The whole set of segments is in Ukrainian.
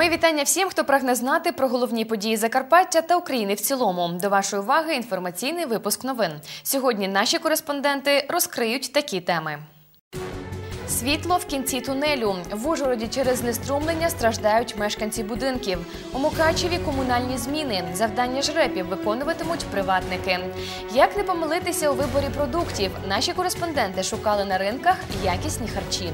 Мої вітання всім, хто прагне знати про головні події Закарпаття та України в цілому. До вашої уваги інформаційний випуск новин. Сьогодні наші кореспонденти розкриють такі теми. Світло в кінці тунелю. В Ужгороді через знеструмлення страждають мешканці будинків. У Мукачеві комунальні зміни. Завдання жрепів виконуватимуть приватники. Як не помилитися у виборі продуктів? Наші кореспонденти шукали на ринках якісні харчі.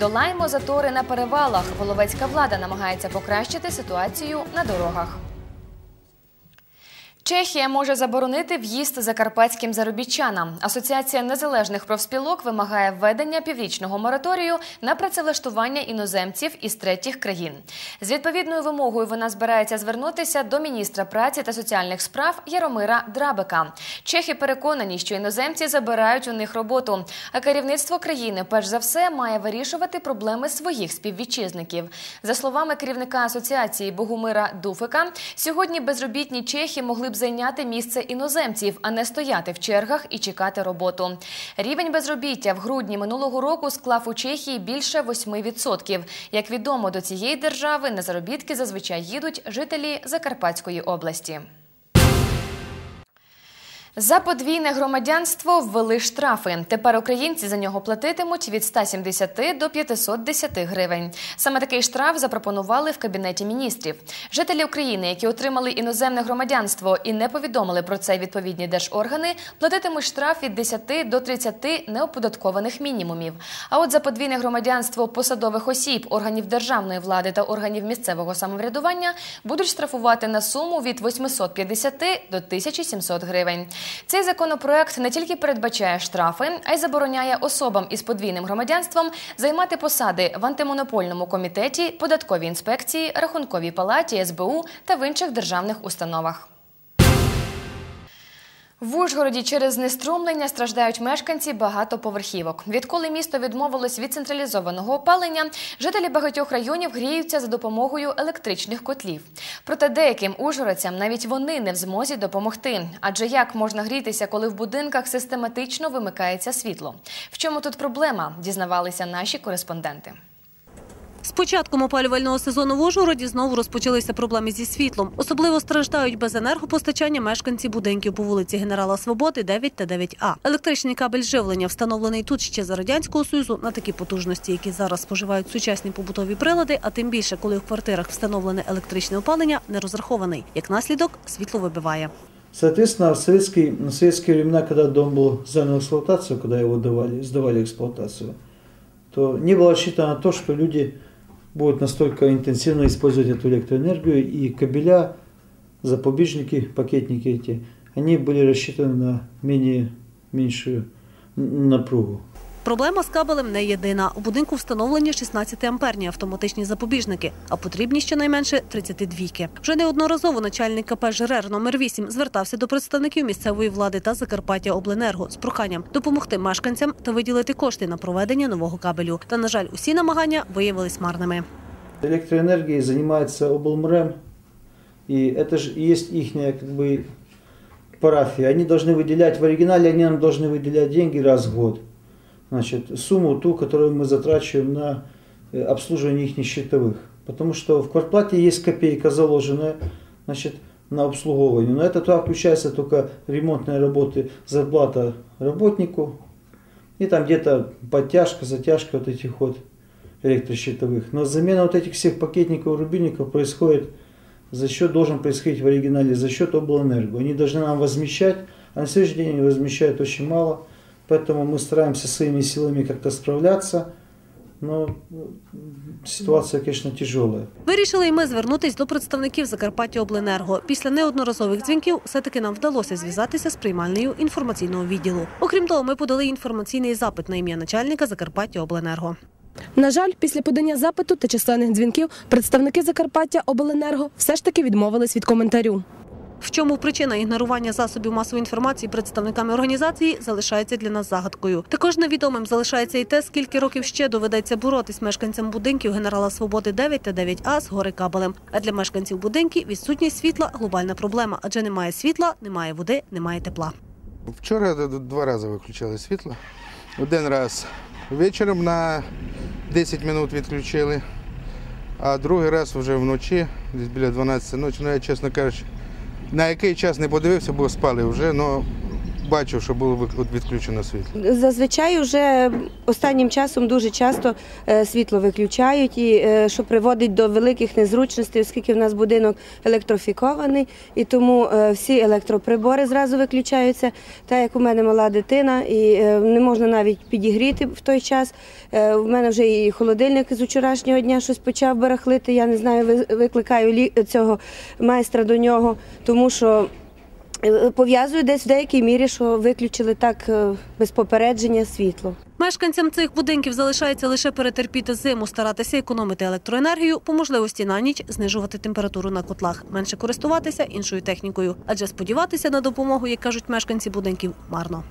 Долаємо затори на перевалах. Воловецька влада намагається покращити ситуацію на дорогах. Чехія може заборонити в'їзд закарпатським заробітчанам. Асоціація незалежних профспілок вимагає введення піврічного мораторію на працевлаштування іноземців із третіх країн. З відповідною вимогою вона збирається звернутися до міністра праці та соціальних справ Яромира Драбика. Чехи переконані, що іноземці забирають у них роботу, а керівництво країни, перш за все, має вирішувати проблеми своїх співвітчизників. За словами керівника асоціації Богумира Дуфика, сьогодні безробітні чехи могли б зайняти місце іноземців, а не стояти в чергах і чекати роботу. Рівень безробіття в грудні минулого року склав у Чехії більше 8%. Як відомо, до цієї держави на заробітки зазвичай їдуть жителі Закарпатської області. За подвійне громадянство ввели штрафи. Тепер українці за нього платитимуть від 170 до 510 гривень. Саме такий штраф запропонували в кабінеті міністрів. Жителі України, які отримали іноземне громадянство і не повідомили про це відповідні держоргани, платитимуть штраф від 10 до 30 неоподаткованих мінімумів. А от за подвійне громадянство посадових осіб, органів державної влади та органів місцевого самоврядування будуть штрафувати на суму від 850 до 1700 гривень. Цей законопроект не тільки передбачає штрафи, а й забороняє особам із подвійним громадянством займати посади в антимонопольному комітеті, податковій інспекції, рахунковій палаті, СБУ та в інших державних установах. В Ужгороді через знеструмлення страждають мешканці багатоповерхівок. Відколи місто відмовилось від централізованого опалення, жителі багатьох районів гріються за допомогою електричних котлів. Проте деяким ужгородцям навіть вони не в змозі допомогти. Адже як можна грітися, коли в будинках систематично вимикається світло? В чому тут проблема? Дізнавалися наші кореспонденти. З початком опалювального сезону в Ужгороді знову розпочалися проблеми зі світлом. Особливо страждають без енергопостачання мешканці будинків по вулиці Генерала Свободи, 9 та 9А. Електричний кабель живлення, встановлений тут ще за радянського союзу, на такі потужності, які зараз споживають сучасні побутові прилади, а тим більше, коли в квартирах встановлене електричне опалення, не розрахований. Як наслідок, світло вибиває. Соответственно, в советские, в советские времена, когда дом был сдан в эксплуатацию, когда его давали, сдавали в эксплуатацию, то не было рассчитано на то, что люди будут настолько интенсивно использовать эту электроэнергию, и кабеля, запобежники, пакетники эти, они были рассчитаны на менее, меньшую напругу. Проблема з кабелем не єдина. У будинку встановлені 16-амперні автоматичні запобіжники, а потрібні щонайменше 32-ки. Вже неодноразово начальник КП ЖРР номер 8 звертався до представників місцевої влади та Закарпаття Обленерго з проханням допомогти мешканцям та виділити кошти на проведення нового кабелю. Та, на жаль, усі намагання виявились марними. Электроэнергией занимается облмрем, и это же и есть их как бы, парафия. Они должны выделять, в оригинале они нам должны выделять деньги раз в год. Значит, сумму ту, которую мы затрачиваем на э, обслуживание их счетовых. Потому что в квартплате есть копейка заложенная значит, на обслуговывание. Но это туда включается только ремонтные работы, зарплата работнику. И там где-то подтяжка, затяжка вот этих вот электросчетовых. Но замена вот этих всех пакетников, рубильников происходит за счет, должен происходить в оригинале, за счет облэнерго. Они должны нам возмещать, а на следующий день они возмещают очень мало. Поэтому мы стараемся своими силами как-то справляться. Но ситуація, звісно, тяжелая. Вирішили і ми звернутись до представників Закарпаття Обленерго. Після неодноразових дзвінків все-таки нам вдалося зв'язатися з приймальною інформаційного відділу. Окрім того, ми подали інформаційний запит на ім'я начальника Закарпаття Обленерго. На жаль, після подання запиту та численних дзвінків представники Закарпаття Обленерго все ж таки відмовились від коментарю. В чому причина ігнорування засобів масової інформації представниками організації залишається для нас загадкою. Також невідомим залишається і те, скільки років ще доведеться боротись мешканцям будинків генерала Свободи 9 та 9А з гори кабелем. А для мешканців будинків відсутність світла глобальна проблема, адже немає світла, немає води, немає тепла. Вчора два рази виключали світло. Один раз вечором на 10 минут відключили. А другий раз вже вночі, десь біля 12 ночі. Ну я, чесно кажучи, на який час не подивився, бо спали вже, але бачив, що було відключено світло. Зазвичай вже останнім часом дуже часто е, світло виключають, і е, що приводить до великих незручностей, оскільки в нас будинок електрофікований, і тому е, всі електроприбори зразу виключаються. Так як у мене мала дитина, і не можна навіть підігріти в той час. У мене вже і холодильник з вчорашнього дня щось почав барахлити. Я не знаю, викликаю цього майстра до нього, тому що. Е, Пов'язую десь в деякій мірі, що виключили так е, без попередження світло. Мешканцям цих будинків залишається лише перетерпіти зиму, старатися економити електроенергію, по можливості на ніч знижувати температуру на котлах, менше користуватися іншою технікою, адже сподіватися на допомогу, як кажуть мешканці будинків, марно.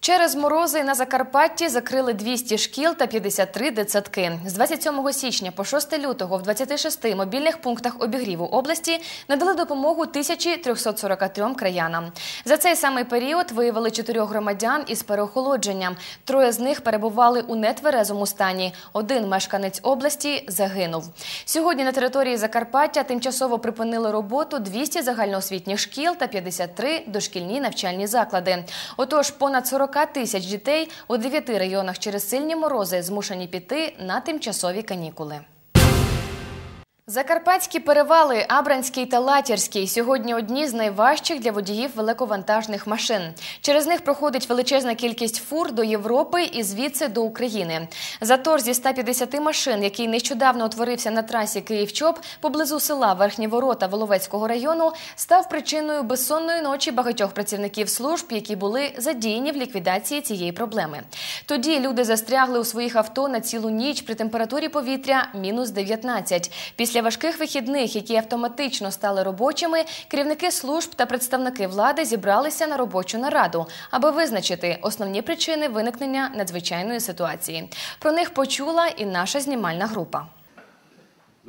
Через морози на Закарпатті закрили 200 шкіл та 53 дитсадки. З 27 січня по 6 лютого в 26 мобільних пунктах обігріву області надали допомогу 1343 краянам. За цей самий період виявили чотирьох громадян із переохолодженням. Троє з них перебували у нетверезому стані. Один мешканець області загинув. Сьогодні на території Закарпаття тимчасово припинили роботу 200 загальноосвітніх шкіл та 53 дошкільні навчальні заклади. Отож, понад 40 тисяч дітей у дев'яти районах через сильні морози змушені піти на тимчасові канікули. Закарпатські перевали, Абранський та Латірський сьогодні одні з найважчих для водіїв великовантажних машин. Через них проходить величезна кількість фур до Європи і звідси до України. Затор зі 150 машин, який нещодавно утворився на трасі Київ-Чоп поблизу села Верхні Ворота Воловецького району, став причиною безсонної ночі багатьох працівників служб, які були задіяні в ліквідації цієї проблеми. Тоді люди застрягли у своїх авто на цілу ніч при температурі повітря мінус 19. Після важких вихідних, які автоматично стали робочими, керівники служб та представники влади зібралися на робочу нараду, аби визначити основні причини виникнення надзвичайної ситуації. Про них почула і наша знімальна група.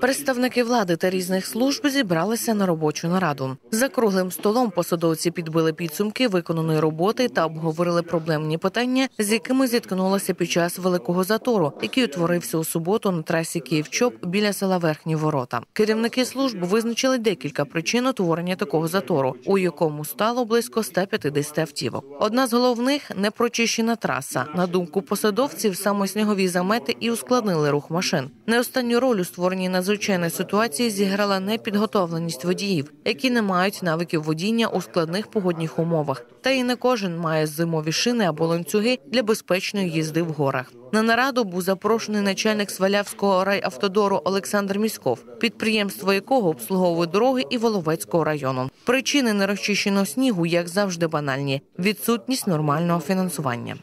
Представники влади та різних служб зібралися на робочу нараду. За круглим столом посадовці підбили підсумки виконаної роботи та обговорили проблемні питання, з якими зіткнулися під час великого затору, який утворився у суботу на трасі Київ-Чоп біля села Верхні Ворота. Керівники служб визначили декілька причин утворення такого затору, у якому стало близько 150 автівок. Одна з головних непрочищена траса. На думку посадовців, саме снігові замети і ускладнили рух машин. Не останню роль у створенні надзвичайної ситуації зіграла непідготовленість водіїв, які не мають навиків водіння у складних погодних умовах. Та і не кожен має зимові шини або ланцюги для безпечної їзди в горах. На нараду був запрошений начальник Свалявського райавтодору Олександр Міськов, підприємство якого обслуговує дороги і Воловецького району. Причини нерозчищеного снігу, як завжди, банальні: відсутність нормального фінансування.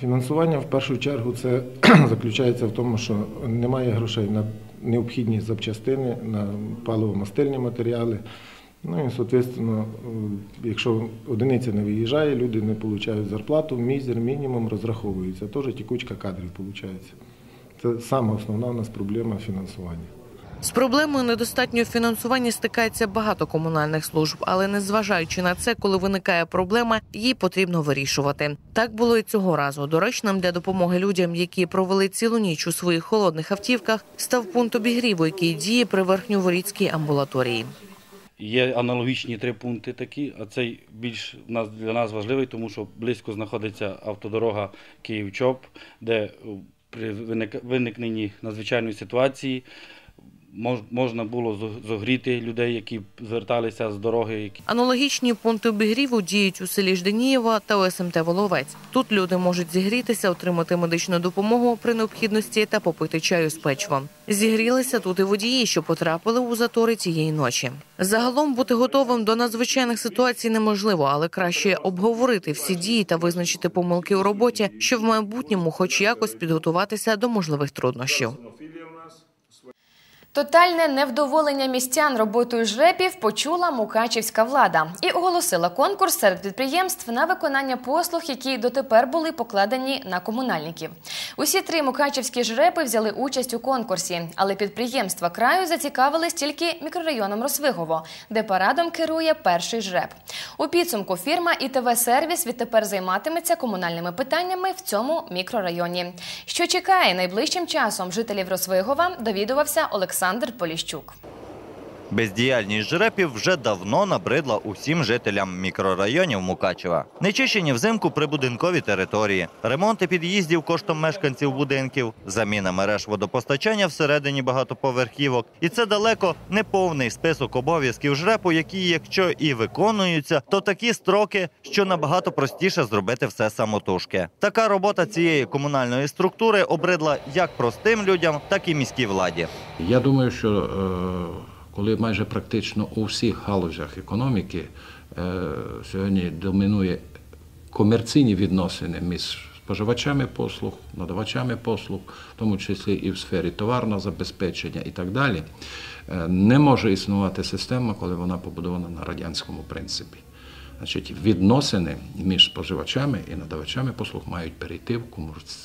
Фінансування в першу чергу це заключається в тому, що немає грошей на необхідні запчастини, на паливо-мастильні матеріали. Ну і, соответственно, е, якщо одиниця не виїжджає, люди не отримують зарплату, мізер, мінімум розраховується. Теж тікучка кадрів виходить. Це саме основна у нас проблема фінансування. З проблемою недостатнього фінансування стикається багато комунальних служб, але незважаючи на це, коли виникає проблема, її потрібно вирішувати. Так було і цього разу. Доречним для допомоги людям, які провели цілу ніч у своїх холодних автівках, став пункт обігріву, який діє при верхньоворіцькій амбулаторії. Є аналогічні три пункти такі, а цей більш для нас важливий, тому що близько знаходиться автодорога Київ-Чоп, де при виникненні надзвичайної ситуації можна було зо- зогріти людей, які зверталися з дороги, Аналогічні пункти обігріву діють у селі Жденієва та у СМТ Воловець. Тут люди можуть зігрітися, отримати медичну допомогу при необхідності та попити чаю з печивом. Зігрілися тут і водії, що потрапили у затори цієї ночі. Загалом бути готовим до надзвичайних ситуацій неможливо, але краще обговорити всі дії та визначити помилки у роботі, щоб в майбутньому, хоч якось підготуватися до можливих труднощів. Тотальне невдоволення містян роботою жрепів почула мукачівська влада і оголосила конкурс серед підприємств на виконання послуг, які дотепер були покладені на комунальників. Усі три мукачівські жрепи взяли участь у конкурсі, але підприємства краю зацікавились тільки мікрорайоном Росвигово, де парадом керує перший жреп. У підсумку фірма ІТВ Сервіс відтепер займатиметься комунальними питаннями в цьому мікрорайоні. Що чекає найближчим часом жителів Росвигова, довідувався Олександр Поліщук. Бездіяльність жрепів вже давно набридла усім жителям мікрорайонів Мукачева. Нечищені взимку прибудинкові території, ремонти під'їздів коштом мешканців будинків, заміна мереж водопостачання всередині багатоповерхівок. І це далеко не повний список обов'язків жрепу, які, якщо і виконуються, то такі строки, що набагато простіше зробити все самотужки. Така робота цієї комунальної структури обридла як простим людям, так і міській владі. Я думаю, що е, коли майже практично у всіх галузях економіки е, сьогодні домінує комерційні відносини між споживачами послуг, надавачами послуг, в тому числі і в сфері товарного забезпечення і так далі, е, не може існувати система, коли вона побудована на радянському принципі. Значить, відносини між споживачами і надавачами послуг мають перейти в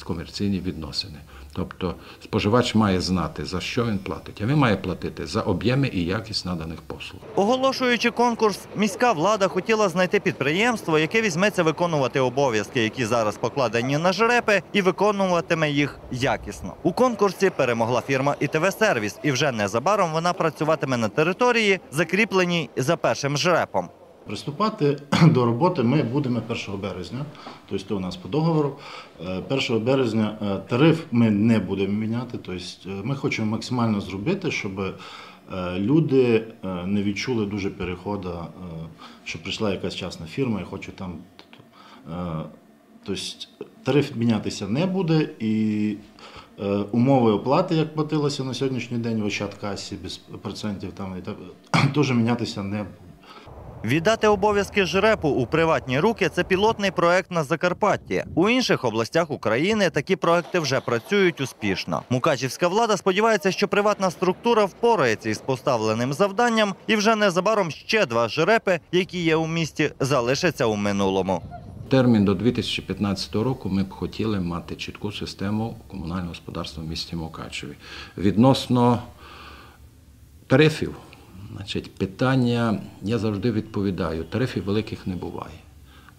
комерційні відносини. Тобто споживач має знати, за що він платить, а він має платити за об'єми і якість наданих послуг. Оголошуючи конкурс, міська влада хотіла знайти підприємство, яке візьметься виконувати обов'язки, які зараз покладені на жрепи, і виконуватиме їх якісно. У конкурсі перемогла фірма ІТВ Сервіс, і вже незабаром вона працюватиме на території, закріпленій за першим жрепом. Приступати до роботи ми будемо 1 березня, тобто у нас по договору. Е, 1 березня е, тариф ми не будемо міняти. Тобто е, ми хочемо максимально зробити, щоб е, люди е, не відчули дуже переходу, е, що прийшла якась частна фірма і хоче там. е, Тобто тариф мінятися не буде і е, умови оплати, як платилося на сьогоднішній день в Ощадкасі без процентів, теж мінятися не буде. Віддати обов'язки жрепу у приватні руки це пілотний проект на Закарпатті. У інших областях України такі проекти вже працюють успішно. Мукачівська влада сподівається, що приватна структура впорається із поставленим завданням, і вже незабаром ще два жрепи, які є у місті, залишаться у минулому. Термін до 2015 року ми б хотіли мати чітку систему комунального господарства в місті Мукачеві. Відносно тарифів, значить, питання я завжди відповідаю: тарифів великих не буває.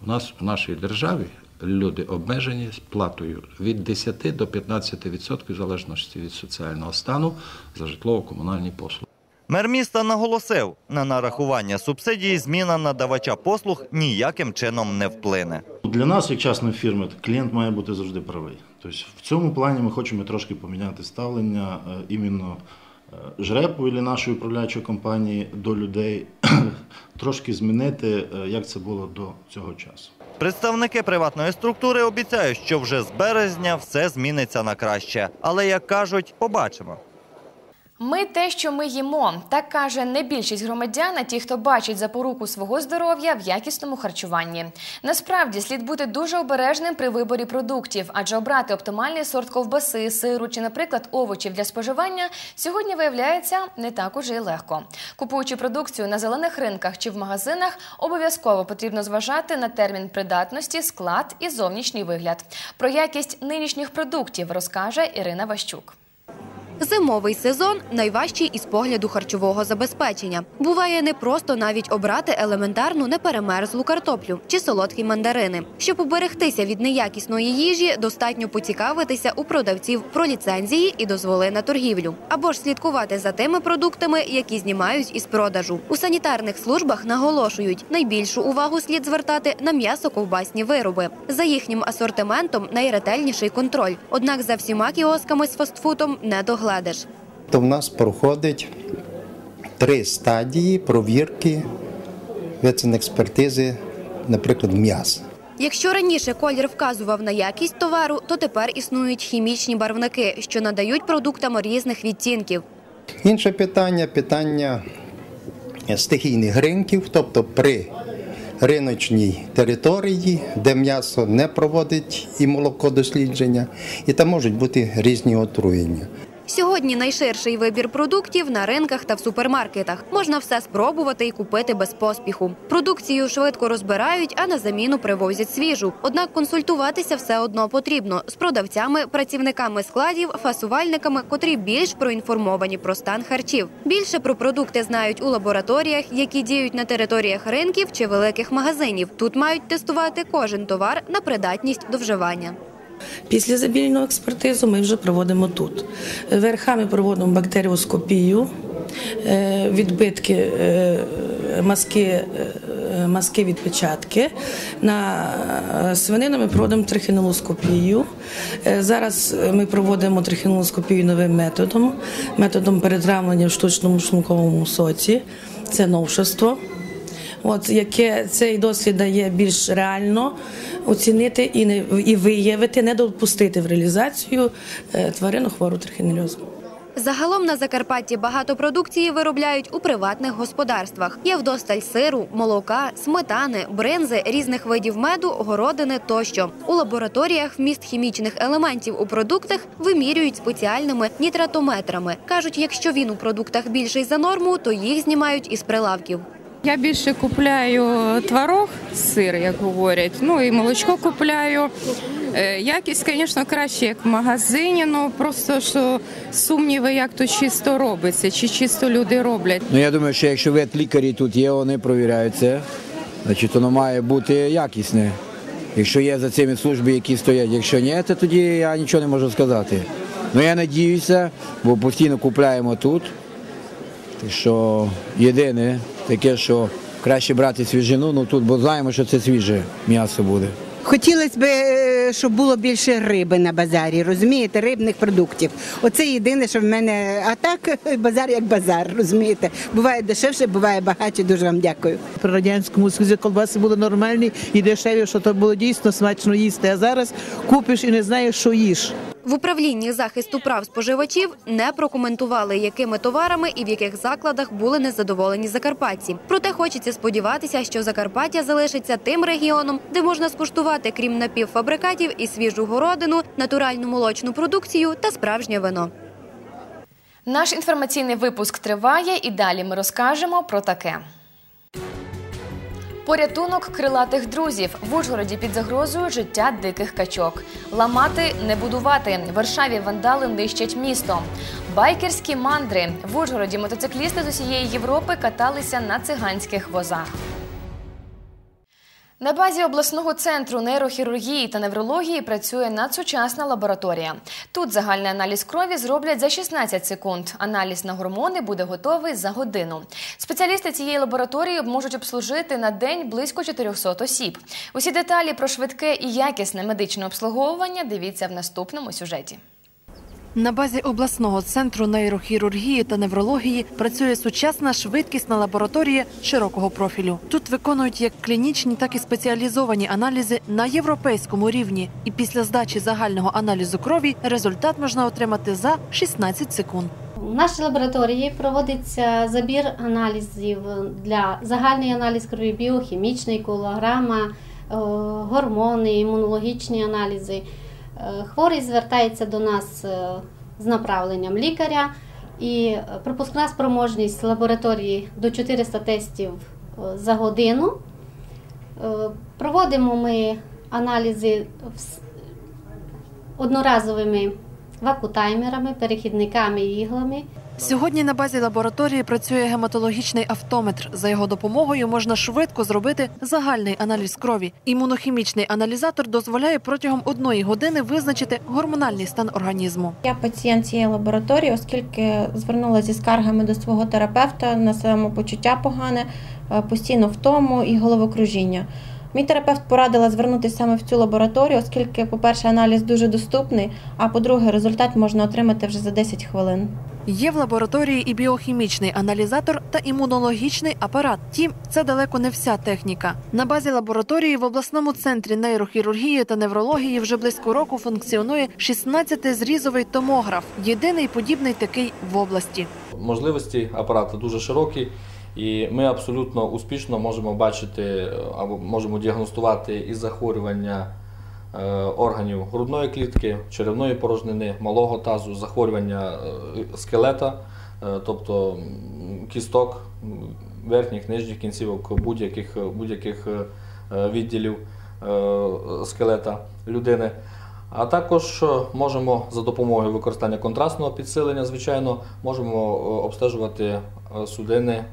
У нас в нашій державі люди обмежені сплатою від 10 до 15% в залежності від соціального стану за житлово-комунальні послуги. Мер міста наголосив, на нарахування субсидії зміна надавача послуг ніяким чином не вплине. Для нас, як частної фірми, клієнт має бути завжди правий. Тобто в цьому плані ми хочемо трошки поміняти ставлення е, іменно жрепу і нашої управляючої компанії до людей, трошки змінити, е, як це було до цього часу. Представники приватної структури обіцяють, що вже з березня все зміниться на краще. Але як кажуть, побачимо. Ми те, що ми їмо, так каже не більшість громадян, а ті, хто бачить запоруку свого здоров'я в якісному харчуванні. Насправді слід бути дуже обережним при виборі продуктів, адже обрати оптимальний сорт ковбаси, сиру чи, наприклад, овочів для споживання сьогодні виявляється не так уже й легко. Купуючи продукцію на зелених ринках чи в магазинах, обов'язково потрібно зважати на термін придатності, склад і зовнішній вигляд. Про якість нинішніх продуктів розкаже Ірина Ващук. Зимовий сезон найважчий із погляду харчового забезпечення. Буває не просто навіть обрати елементарну неперемерзлу картоплю чи солодкі мандарини. Щоб уберегтися від неякісної їжі, достатньо поцікавитися у продавців про ліцензії і дозволи на торгівлю, або ж слідкувати за тими продуктами, які знімають із продажу. У санітарних службах наголошують, найбільшу увагу слід звертати на м'ясо-ковбасні вироби. За їхнім асортиментом найретельніший контроль. Однак за всіма кіосками з фастфудом не догледиш. То в нас проходить три стадії провірки ветсанекспертизи, наприклад, м'яса. Якщо раніше колір вказував на якість товару, то тепер існують хімічні барвники, що надають продуктам різних відтінків. Інше питання питання стихійних ринків, тобто при риночній території, де м'ясо не проводить і молоко дослідження, і там можуть бути різні отруєння. Сьогодні найширший вибір продуктів на ринках та в супермаркетах. Можна все спробувати і купити без поспіху. Продукцію швидко розбирають, а на заміну привозять свіжу. Однак консультуватися все одно потрібно з продавцями, працівниками складів, фасувальниками, котрі більш проінформовані про стан харчів. Більше про продукти знають у лабораторіях, які діють на територіях ринків чи великих магазинів. Тут мають тестувати кожен товар на придатність до вживання. Після забільну експертизу ми вже проводимо тут. Верха ми проводимо бактеріоскопію, е, відбитки е, маски, е, маски відпечатки. На свинину ми проводимо трихінолоскопію. Зараз ми проводимо трихінолоскопію новим методом, методом перетравлення в штучному шлунковому соці. Це новшество. От яке цей дослід дає більш реально оцінити і не і виявити, не допустити в реалізацію е, тварину хвору трихінельозом. Загалом на Закарпатті багато продукції виробляють у приватних господарствах. Є вдосталь сиру, молока, сметани, бринзи, різних видів меду, городини тощо. У лабораторіях вміст хімічних елементів у продуктах вимірюють спеціальними нітратометрами. кажуть, якщо він у продуктах більший за норму, то їх знімають із прилавків. Я більше купляю творог, сир, як говорять. Ну і молочко купляю. Е, Якість, звісно, краще, як в магазині, ну просто що сумніви, як то чисто робиться, чи чисто люди роблять. Ну я думаю, що якщо ветлікарі тут є, вони провіряють це, значить воно має бути якісне. Якщо є за цими служби, які стоять, якщо ні, то тоді я нічого не можу сказати. Ну я надіюся, бо постійно купляємо тут. Що єдине таке, що краще брати свіжину, ну тут, бо знаємо, що це свіже м'ясо буде. Хотілося б, е, щоб було більше риби на базарі, розумієте, рибних продуктів. Оце єдине, що в мене. А так базар як базар, розумієте. Буває дешевше, буває багатше. Дуже вам дякую. При радянському Союзі колбаси були нормальні і дешеві, що то було дійсно смачно їсти. А зараз купиш і не знаєш, що їш. В управлінні захисту прав споживачів не прокоментували, якими товарами і в яких закладах були незадоволені закарпатці. Проте хочеться сподіватися, що Закарпаття залишиться тим регіоном, де можна скуштувати, крім напівфабрикатів, і свіжу городину, натуральну молочну продукцію та справжнє вино. Наш інформаційний випуск триває, і далі ми розкажемо про таке. Порятунок крилатих друзів в Ужгороді під загрозою життя диких качок. Ламати не будувати. Варшаві вандали нищать місто. Байкерські мандри в Ужгороді мотоциклісти з усієї Європи каталися на циганських возах. На базі обласного центру нейрохірургії та неврології працює надсучасна лабораторія. Тут загальний аналіз крові зроблять за 16 секунд. Аналіз на гормони буде готовий за годину. Спеціалісти цієї лабораторії можуть обслужити на день близько 400 осіб. Усі деталі про швидке і якісне медичне обслуговування дивіться в наступному сюжеті. На базі обласного центру нейрохірургії та неврології працює сучасна швидкісна лабораторія широкого профілю. Тут виконують як клінічні, так і спеціалізовані аналізи на європейському рівні. І після здачі загального аналізу крові результат можна отримати за 16 секунд. У нашій лабораторії проводиться забір аналізів для загальний аналіз крові, біохімічний, колограма, е, гормони, імунологічні аналізи. Е, Хворий звертається до нас е, з направленням лікаря, і пропускна спроможність лабораторії до 400 тестів е, за годину. Проводимо ми аналізи одноразовими вакутаймерами, перехідниками і іглами. Сьогодні на базі лабораторії працює гематологічний автометр. За його допомогою можна швидко зробити загальний аналіз крові. Імунохімічний аналізатор дозволяє протягом одної години визначити гормональний стан організму. Я пацієнт цієї лабораторії, оскільки звернулася зі скаргами до свого терапевта на самопочуття погане, е, постійно втому і головокружіння. Мій терапевт порадила звернутися саме в цю лабораторію, оскільки, по-перше, аналіз дуже доступний, а по-друге, результат можна отримати вже за 10 хвилин. Є в лабораторії і біохімічний аналізатор та імунологічний апарат. Тім, це далеко не вся техніка. На базі лабораторії в обласному центрі нейрохірургії та неврології вже близько року функціонує 16-зрізовий томограф. Єдиний подібний такий в області. Можливості апарату дуже широкі, і ми абсолютно успішно можемо бачити або можемо діагностувати і захворювання органів грудної клітки, черевної порожнини, малого тазу, захворювання е, скелета, е, тобто кісток, верхніх, нижніх кінцівок будь-яких е, е, відділів е, скелета людини. А також е, можемо за допомогою використання контрастного підсилення, звичайно, можемо е, обстежувати е, судини, е,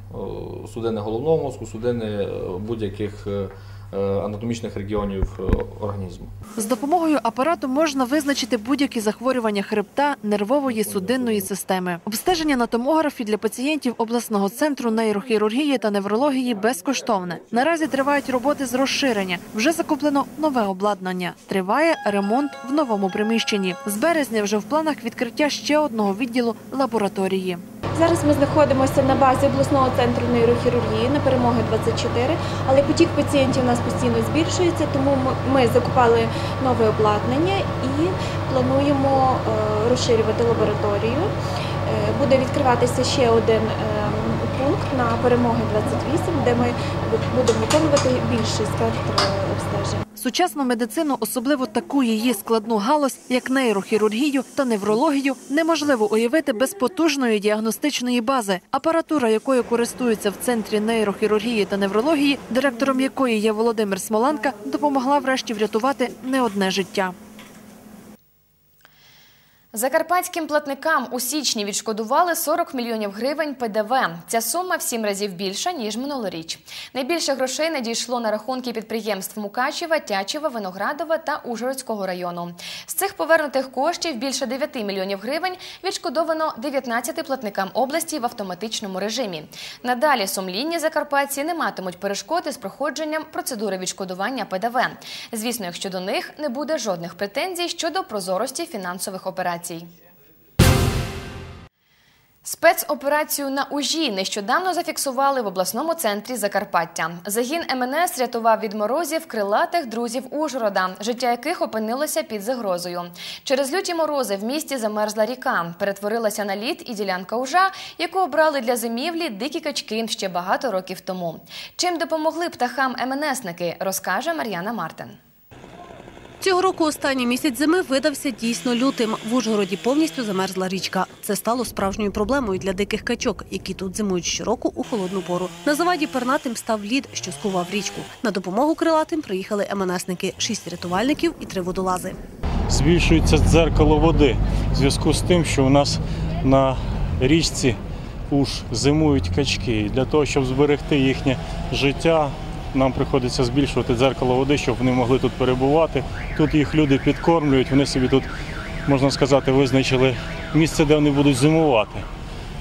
судини головного мозку, судини е, будь-яких е, е, анатомічних регіонів е, організму. З допомогою апарату можна визначити будь-які захворювання хребта, нервової судинної системи. Обстеження на томографі для пацієнтів обласного центру нейрохірургії та неврології безкоштовне. Наразі тривають роботи з розширення. Вже закуплено нове обладнання. Триває ремонт в новому приміщенні. З березня вже в планах відкриття ще одного відділу лабораторії. Зараз ми знаходимося на базі обласного центру нейрохірургії на перемоги 24, але потік пацієнтів у нас постійно збільшується, тому ми- закупали нове обладнання і плануємо е, розширювати лабораторію. Е, Буде відкриватися ще один е, пункт на перемоги 28, де ми будемо виконувати більший спектр обстежень. Сучасну медицину, особливо таку її складну галузь, як нейрохірургію та неврологію, неможливо уявити без потужної діагностичної бази. Апаратура, якою користуються в центрі нейрохірургії та неврології, директором якої є Володимир Смоланка, допомогла врешті врятувати не одне життя. Закарпатським платникам у січні відшкодували 40 мільйонів гривень ПДВ. Ця сума в сім разів більша ніж минулоріч. Найбільше грошей надійшло на рахунки підприємств Мукачева, Тячева, Виноградова та Ужгородського району. З цих повернутих коштів більше 9 мільйонів гривень відшкодовано 19 платникам області в автоматичному режимі. Надалі сумлінні закарпатці не матимуть перешкоди з проходженням процедури відшкодування ПДВ. Звісно, якщо до них не буде жодних претензій щодо прозорості фінансових операцій. Спецоперацію на Ужі нещодавно зафіксували в обласному центрі Закарпаття. Загін МНС рятував від морозів крилатих друзів Ужгорода, життя яких опинилося під загрозою. Через люті морози в місті замерзла ріка, перетворилася на лід і ділянка Ужа, яку обрали для зимівлі дикі качки ще багато років тому. Чим допомогли птахам МНСники, розкаже Мар'яна Мартин. Цього року останній місяць зими видався дійсно лютим. В Ужгороді повністю замерзла річка. Це стало справжньою проблемою для диких качок, які тут зимують щороку у холодну пору. На заваді пернатим став лід, що скував річку. На допомогу крилатим приїхали МНСники, шість рятувальників і три водолази. збільшується дзеркало води в зв'язку з тим, що у нас на річці уж зимують качки. Для того, щоб зберегти їхнє життя, нам приходиться збільшувати дзеркало води, щоб вони могли тут перебувати. Тут їх люди підкормлюють, вони собі тут, можна сказати, визначили місце, де вони будуть зимувати.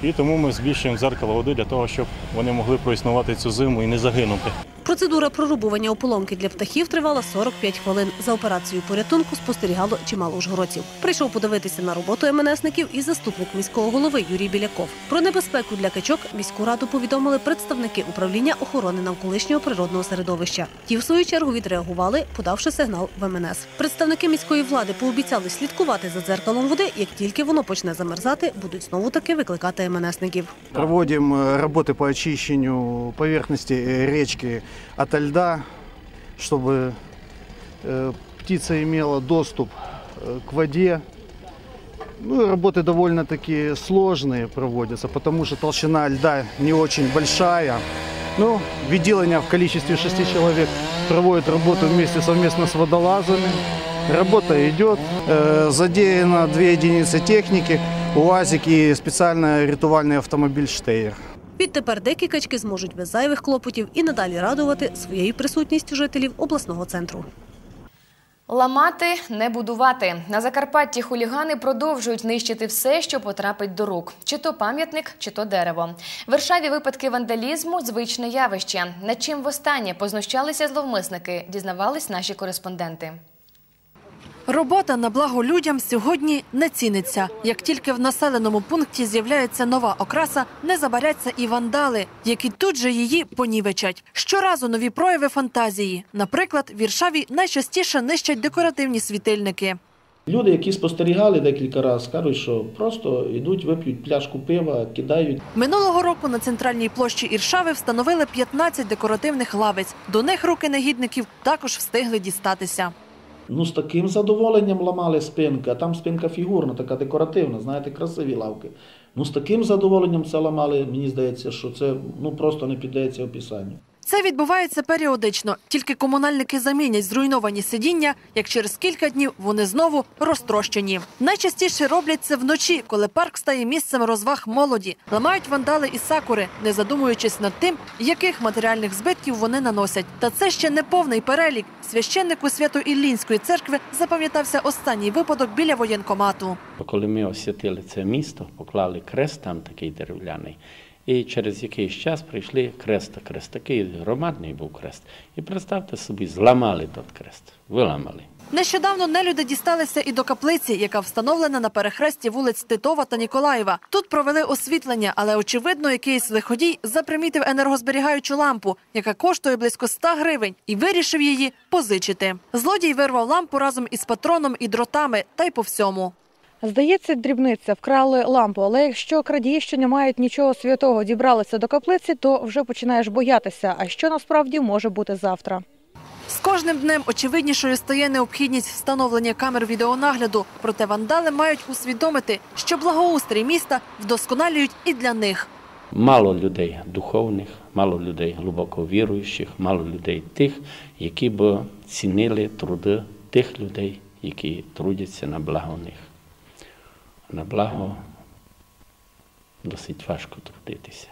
І тому ми збільшуємо дзеркало води для того, щоб вони могли проіснувати цю зиму і не загинути. Процедура прорубування ополонки для птахів тривала 45 хвилин. За операцією порятунку спостерігало чимало ужгородців. Прийшов подивитися на роботу МНСників і заступник міського голови Юрій Біляков. Про небезпеку для качок міську раду повідомили представники управління охорони навколишнього природного середовища. Ті, в свою чергу, відреагували, подавши сигнал в МНС. Представники міської влади пообіцяли слідкувати за дзеркалом води. Як тільки воно почне замерзати, будуть знову таки викликати МНСників. Проводим э, работы по очищению поверхности э, речки от льда, чтобы э, птица имела доступ э, к воде. Ну и работы довольно-таки сложные проводятся, потому что толщина льда не очень большая. Ну, відділення в количестве шести человек проводит работу вместе совместно с водолазами. Работа идет. Э, Задеяно две единицы техники, УАЗик и специальный рятувальный автомобиль «Штейр». Відтепер дикі качки зможуть без зайвих клопотів і надалі радувати своєю присутністю жителів обласного центру. Ламати, не будувати. На Закарпатті хулігани продовжують нищити все, що потрапить до рук. Чи то пам'ятник, чи то дерево. В Варшаві випадки вандалізму – звичне явище. Над чим востаннє познущалися зловмисники, дізнавались наші кореспонденти. Робота на благо людям сьогодні не ціниться. Як тільки в населеному пункті з'являється нова окраса, не забаряться і вандали, які тут же її понівечать. Щоразу нові прояви фантазії. Наприклад, в Віршаві найчастіше нищать декоративні світильники. Люди, які спостерігали декілька разів, кажуть, що просто йдуть, вип'ють пляшку пива, кидають. Минулого року на центральній площі Іршави встановили 15 декоративних лавиць. До них руки негідників також встигли дістатися. Ну, з таким задоволенням ламали спинки, а там спинка фігурна, така декоративна, знаєте, красиві лавки. Ну, з таким задоволенням це ламали, мені здається, що це ну, просто не піддається описанню. Це відбувається періодично. Тільки комунальники замінять зруйновані сидіння, як через кілька днів вони знову розтрощені. Найчастіше роблять це вночі, коли парк стає місцем розваг молоді. Ламають вандали і сакури, не задумуючись над тим, яких матеріальних збитків вони наносять. Та це ще не повний перелік. Священнику Свято-Іллінської церкви запам'ятався останній випадок біля воєнкомату. Коли ми освятили це місто, поклали крест там такий дерев'яний. І через якийсь час прийшли крест, крест такий громадний був крест. І представте собі, зламали той крест, виламали. Нещодавно нелюди дісталися і до каплиці, яка встановлена на перехресті вулиць Титова та Ніколаєва. Тут провели освітлення, але очевидно, якийсь лиходій запримітив енергозберігаючу лампу, яка коштує близько 100 гривень, і вирішив її позичити. Злодій вирвав лампу разом із патроном і дротами, та й по всьому. Здається, дрібниця вкрали лампу, але якщо крадії, що не мають нічого святого, дібралися до каплиці, то вже починаєш боятися. А що насправді може бути завтра? З кожним днем очевиднішою стає необхідність встановлення камер відеонагляду. Проте вандали мають усвідомити, що благоустрій міста вдосконалюють і для них. Мало людей духовних, мало людей глибоко віруючих, мало людей тих, які б цінили труди тих людей, які трудяться на благо них. На благо досить важко трудитися.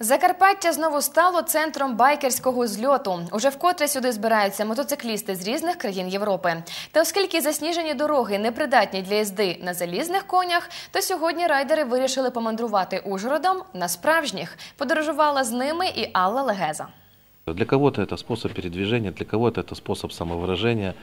Закарпаття знову стало центром байкерського зльоту. Уже вкотре сюди збираються мотоциклісти з різних країн Європи. Та оскільки засніжені дороги непридатні для їзди на залізних конях, то сьогодні райдери вирішили помандрувати Ужгородом на справжніх. Подорожувала з ними і Алла Легеза. Для кого-то это способ передвижения, для кого-то это способ самовыражения,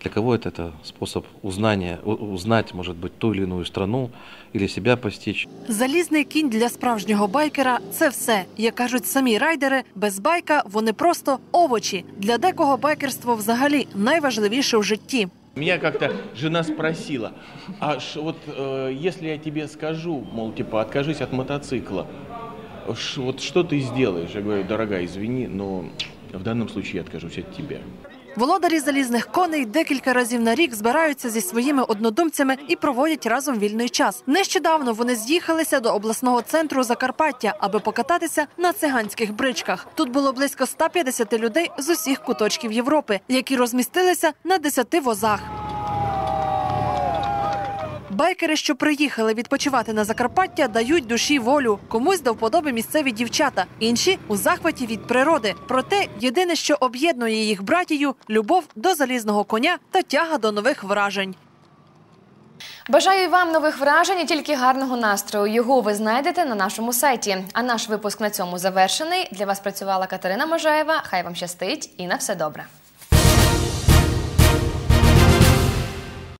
для кого-то это способ узнания, у- узнать, может быть, ту или иную страну или себя постичь. Залізний кінь для справжнього байкера це все. Як кажуть самі райдери, без байка вони просто овочі. Для декого байкерство взагалі найважливіше в житті. Меня как-то жена спросила, а ш- вот э, если я тебе скажу, мол, типа, откажись от мотоцикла, ш- вот что ты сделаешь? Я говорю, дорогая, извини, но в данном случае я откажусь от тебя. Володарі залізних коней декілька разів на рік збираються зі своїми однодумцями і проводять разом вільний час. Нещодавно вони з'їхалися до обласного центру Закарпаття, аби покататися на циганських бричках. Тут було близько 150 людей з усіх куточків Європи, які розмістилися на 10 возах. Байкери, що приїхали відпочивати на Закарпаття, дають душі волю. Комусь до вподоби місцеві дівчата, інші у захваті від природи. Проте єдине, що об'єднує їх братію любов до залізного коня та тяга до нових вражень. Бажаю вам нових вражень і тільки гарного настрою. Його ви знайдете на нашому сайті. А наш випуск на цьому завершений. Для вас працювала Катерина Можаєва. Хай вам щастить і на все добре.